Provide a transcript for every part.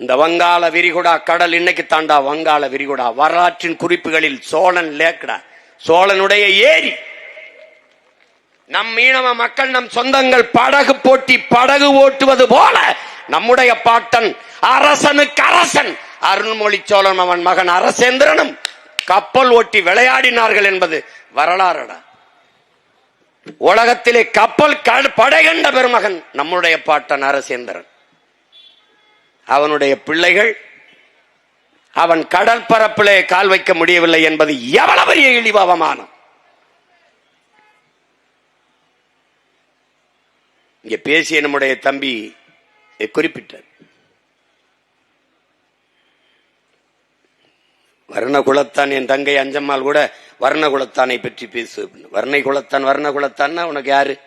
இந்த வங்காள விரிகுடா கடல் இன்னைக்கு தாண்டா வங்காள விரிகுடா. வரலாற்றின் குறிப்புகளில் சோழன் லேக்கடா. சோழனுடைய ஏரி. நம் மீனவ மக்கள் நம் சொந்தங்கள் படகு போட்டி படகு ஓட்டுவது போல நம்முடைய பாட்டன் அரசனுக்கு அரசன். அருள்மொழி சோழன் அவன் மகன் அரசேந்திரனும் கப்பல் ஓட்டி விளையாடினார்கள் என்பது வரலாறுடா. உலகத்திலே கப்பல் படைகண்ட பெருமகன் நம்முடைய பாட்டன் அரசேந்திரன். அவனுடைய பிள்ளைகள் அவன் கடற்பரப்பிலே கால் வைக்க முடியவில்லை என்பது எவ்வளவு பெரிய இழிவு அவமானம். இங்க பேசிய நம்முடைய தம்பி குறிப்பிட்டார். வர்ணகுலத்தான் என் தங்கை அஞ்சம்மாள் கூட வர்ணகுலத்தானை பற்றி பேசு. வர்ணை குலத்தான் வர்ணகுலத்தான்னா உனக்கு யாரு?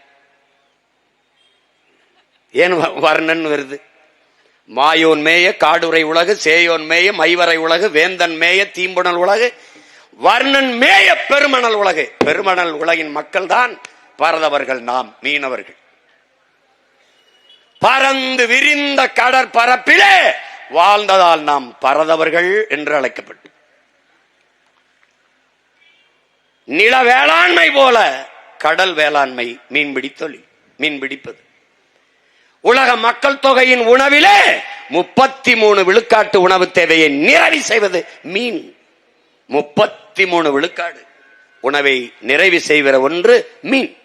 ஏன் வ- வர்ணன் வருது? மாயோன் மேய காடுரை உலகு சேயோன் மேய மைவரை உலகு வேந்தன் மேய தீம்புணல் உலகு வர்ணன் மேய பெருமணல் உலகு. பெருமணல் உலகின் மக்கள் தான் பரதவர்கள் நாம் மீனவர்கள். பறந்து விரிந்த கடற்பரப்பிலே வாழ்ந்ததால் நாம் பரதவர்கள் என்று அழைக்கப்பட்டு. நில வேளாண்மை போல கடல் வேளாண்மை மீன்பிடி தொழில் மீன்பிடிப்பது. உலக மக்கள் தொகையின் உணவிலே முப்பத்தி மூணு விழுக்காட்டு உணவு தேவையை நிறைவு செய்வது மீன். முப்பத்தி மூணு விழுக்காடு உணவை நிறைவு செய்கிற ஒன்று மீன்.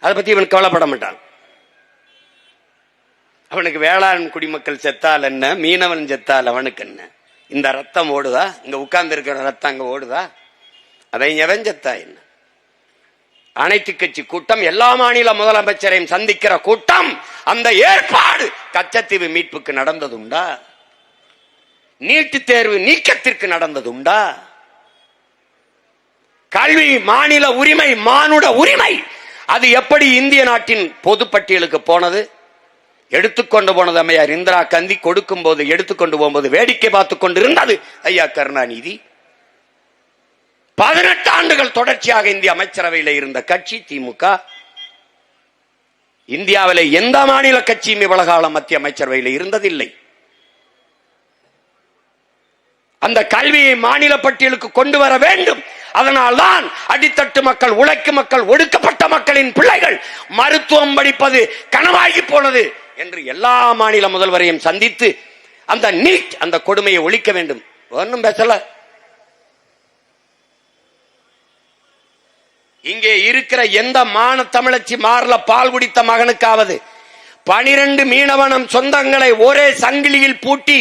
அதை பத்தி இவன் கவலைப்பட மாட்டான். அவனுக்கு வேளாண் குடிமக்கள் செத்தால் என்ன? மீனவன் செத்தால் அவனுக்கு என்ன? இந்த ரத்தம் ஓடுதா? இங்க உட்கார்ந்து இருக்கிற ரத்தம் அங்க ஓடுதா? அதை எவன் செத்தா என்ன? அனைத்து கட்சி கூட்டம் எல்லா மாநில முதலமைச்சரையும் சந்திக்கிற கூட்டம் அந்த ஏற்பாடு கச்சத்தீவு மீட்புக்கு நடந்ததுண்டா? நீட்டு தேர்வு நீக்கத்திற்கு நடந்ததுண்டா? கல்வி மாநில உரிமை மானுட உரிமை அது எப்படி இந்திய நாட்டின் பொதுப்பட்டியலுக்கு போனது? எடுத்துக்கொண்டு போனது அம்மையார் இந்திரா கந்தி கொடுக்கும் போது எடுத்துக்கொண்டு போகும்போது வேடிக்கை பார்த்துக் கொண்டிருந்தது ஐயா கருணாநிதி. பதினெட்டு ஆண்டுகள் தொடர்ச்சியாக இந்திய அமைச்சரவையில் இருந்த கட்சி திமுக இந்தியாவில் எந்த மாநில கட்சியும் இவ்வளவு காலம் மத்திய அமைச்சரவையில் இருந்ததில்லை. அந்த கல்வியை மாநில பட்டியலுக்கு கொண்டு வர வேண்டும். அதனால் தான் அடித்தட்டு மக்கள் உழைக்கும் மக்கள் ஒடுக்கப்பட்ட மக்களின் பிள்ளைகள் மருத்துவம் படிப்பது கனவாகி போனது என்று எல்லா மாநில முதல்வரையும் சந்தித்து அந்த நீட் அந்த கொடுமையை ஒழிக்க வேண்டும். ஒன்றும் பேசல. இங்கே இருக்கிற எந்த மான தமிழச்சி மாறல பால் குடித்த மகனுக்காவது? பனிரெண்டு மீனவனம் சொந்தங்களை ஒரே சங்கிலியில் பூட்டி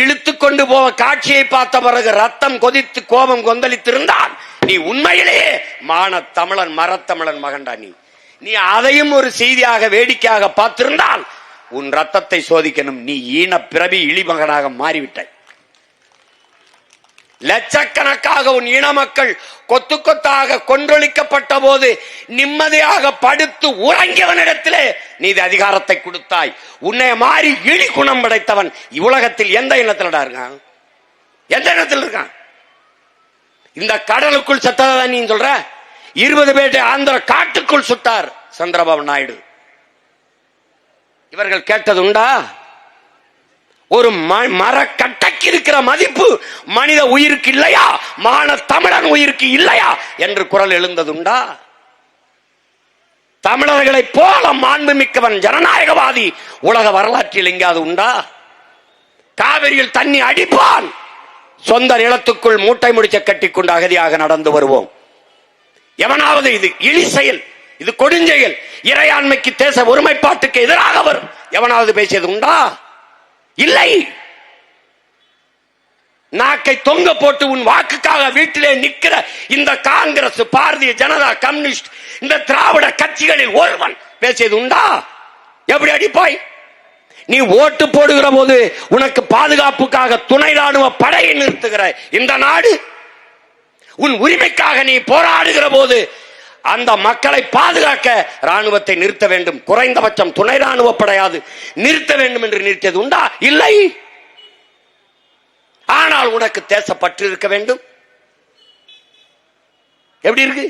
இழுத்து கொண்டு போக காட்சியை பார்த்த பிறகு ரத்தம் கொதித்து கோபம் கொந்தளித்திருந்தால் நீ உண்மையிலேயே மான தமிழன் மரத்தமிழன் மகன்டா நீ. நீ அதையும் ஒரு செய்தியாக வேடிக்கையாக பார்த்திருந்தால் உன் ரத்தத்தை சோதிக்கணும். நீ ஈன பிறவி இழிமகனாக மாறிவிட்டாய். லட்சக்கணக்காக உன் இன மக்கள் கொத்து கொத்தாக கொன்றொழிக்கப்பட்ட போது நிம்மதியாக படுத்து உறங்கியவனிடத்திலே நீ இது அதிகாரத்தை கொடுத்தாய். உன்னை மாறி இழி குணம் படைத்தவன் உலகத்தில் எந்த இனத்திலடா இருக்கான்? எந்த இனத்தில் இருக்கான்? இந்த கடலுக்குள் செத்ததான் நீ சொல்ற? இருபது பேட்டை ஆந்திர காட்டுக்குள் சுட்டார் சந்திரபாபு நாயுடு. இவர்கள் கேட்டது உண்டா? ஒரு மரக்கட்ட மரக்கட்டைக்கு இருக்கிற மதிப்பு மனித உயிருக்கு இல்லையா? மான தமிழன் உயிருக்கு இல்லையா? என்று குரல் எழுந்ததுண்டா? தமிழர்களை போல மாண்புமிக்கவன் ஜனநாயகவாதி உலக வரலாற்றில் எங்காவது உண்டா? காவிரியில் தண்ணி அடிப்பான். சொந்த நிலத்துக்குள் மூட்டை முடிச்ச கட்டிக்கொண்டு அகதியாக நடந்து வருவோம். எவனாவது இது இழி செயல் இது கொடுஞ்செயல் இறையாண்மைக்கு தேச ஒருமைப்பாட்டுக்கு எதிராக வரும். எவனாவது பேசியது உண்டா? இல்லை. நாக்கை தொங்க போட்டு உன் வாக்குக்காக வீட்டிலே நிற்கிற இந்த காங்கிரஸ் பாரதிய ஜனதா கம்யூனிஸ்ட் இந்த திராவிட கட்சிகளில் ஒருவன் பேசியது உண்டா? எப்படி அடிப்பாய்? நீ ஓட்டு போடுகிற போது உனக்கு பாதுகாப்புக்காக துணை ராணுவ படையை நிறுத்துகிற இந்த நாடு? உன் உரிமைக்காக நீ போராடுகிற போது அந்த மக்களை பாதுகாக்க ராணுவத்தை நிறுத்த வேண்டும். குறைந்தபட்சம் துணை ராணுவ படையாது. நிறுத்த வேண்டும் என்று நிறுத்தியது உண்டா? இல்லை. ஆனால் உனக்கு தேசப்பற்று இருக்க வேண்டும். எப்படி இருக்கு?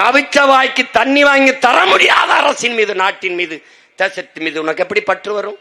தவிச்ச வாய்க்கு தண்ணி வாங்கி தர முடியாத அரசின் மீது நாட்டின் மீது தேசத்தின் மீது உனக்கு எப்படி பற்று வரும்?